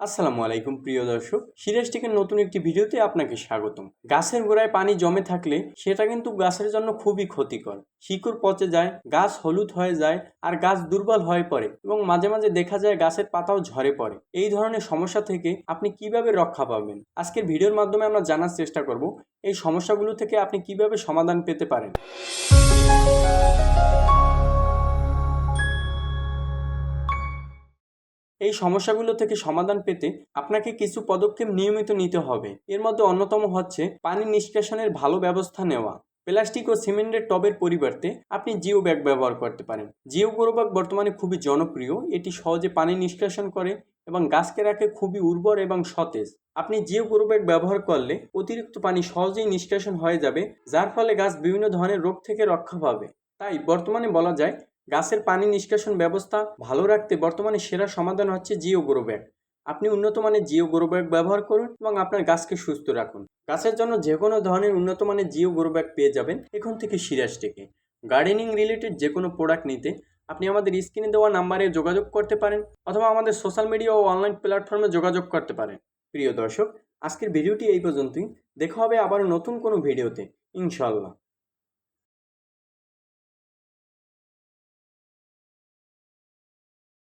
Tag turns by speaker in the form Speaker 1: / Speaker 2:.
Speaker 1: আসসালামু আলাইকুম, প্রিয় দর্শক। সিরাজটিকের নতুন একটি ভিডিওতে আপনাকে স্বাগতম। গাছের গোড়ায় পানি জমে থাকলে সেটা কিন্তু গাছের জন্য খুবই ক্ষতিকর। শিকড় পচে যায়, গাছ হলুদ হয়ে যায় আর গাছ দুর্বল হয়ে পড়ে এবং মাঝে মাঝে দেখা যায় গাছের পাতাও ঝরে পড়ে। এই ধরনের সমস্যা থেকে আপনি কীভাবে রক্ষা পাবেন? আজকের ভিডিওর মাধ্যমে আমরা জানার চেষ্টা করব, এই সমস্যাগুলো থেকে আপনি কীভাবে সমাধান পেতে পারেন? এই সমস্যাগুলো থেকে সমাধান পেতে আপনাকে কিছু পদক্ষেপ নিয়মিত নিতে হবে। এর মধ্যে অন্যতম হচ্ছে পানি নিষ্কাশনের ভালো ব্যবস্থা নেওয়া। প্লাস্টিক ও সিমেন্টের টবের পরিবর্তে আপনি জিও ব্যাগ ব্যবহার করতে পারেন। জিও গ্রো ব্যাগ বর্তমানে খুবই জনপ্রিয়। এটি সহজে পানি নিষ্কাশন করে এবং গাছকে রাখে খুবই উর্বর এবং সতেজ। আপনি জিও গ্রো ব্যাগ ব্যবহার করলে অতিরিক্ত পানি সহজেই নিষ্কাশন হয়ে যাবে, যার ফলে গাছ বিভিন্ন ধরনের রোগ থেকে রক্ষা পাবে। তাই বর্তমানে বলা যায় গাছের পানি নিষ্কাশন ব্যবস্থা ভালো রাখতে বর্তমানে সেরা সমাধান হচ্ছে জিও গ্রো ব্যাগ আপনি উন্নত মানের জিও গ্রো ব্যাগ ব্যবহার করুন এবং আপনার গাছকে সুস্থ রাখুন। গাছের জন্য যে কোনো ধরনের উন্নত মানের জিও গ্রো ব্যাগ পেয়ে যাবেন এখন থেকে সিরাজ থেকে গার্ডেনিং রিলেটেড যে কোনো প্রোডাক্ট নিতে আপনি আমাদের স্ক্রিনে দেওয়া নাম্বারে যোগাযোগ করতে পারেন অথবা আমাদের সোশ্যাল মিডিয়া ও অনলাইন প্ল্যাটফর্মে যোগাযোগ করতে পারেন। প্রিয় দর্শক, আজকের ভিডিওটি এই পর্যন্তই। দেখা হবে আবার নতুন কোনো ভিডিওতে। ইনশাল্লাহ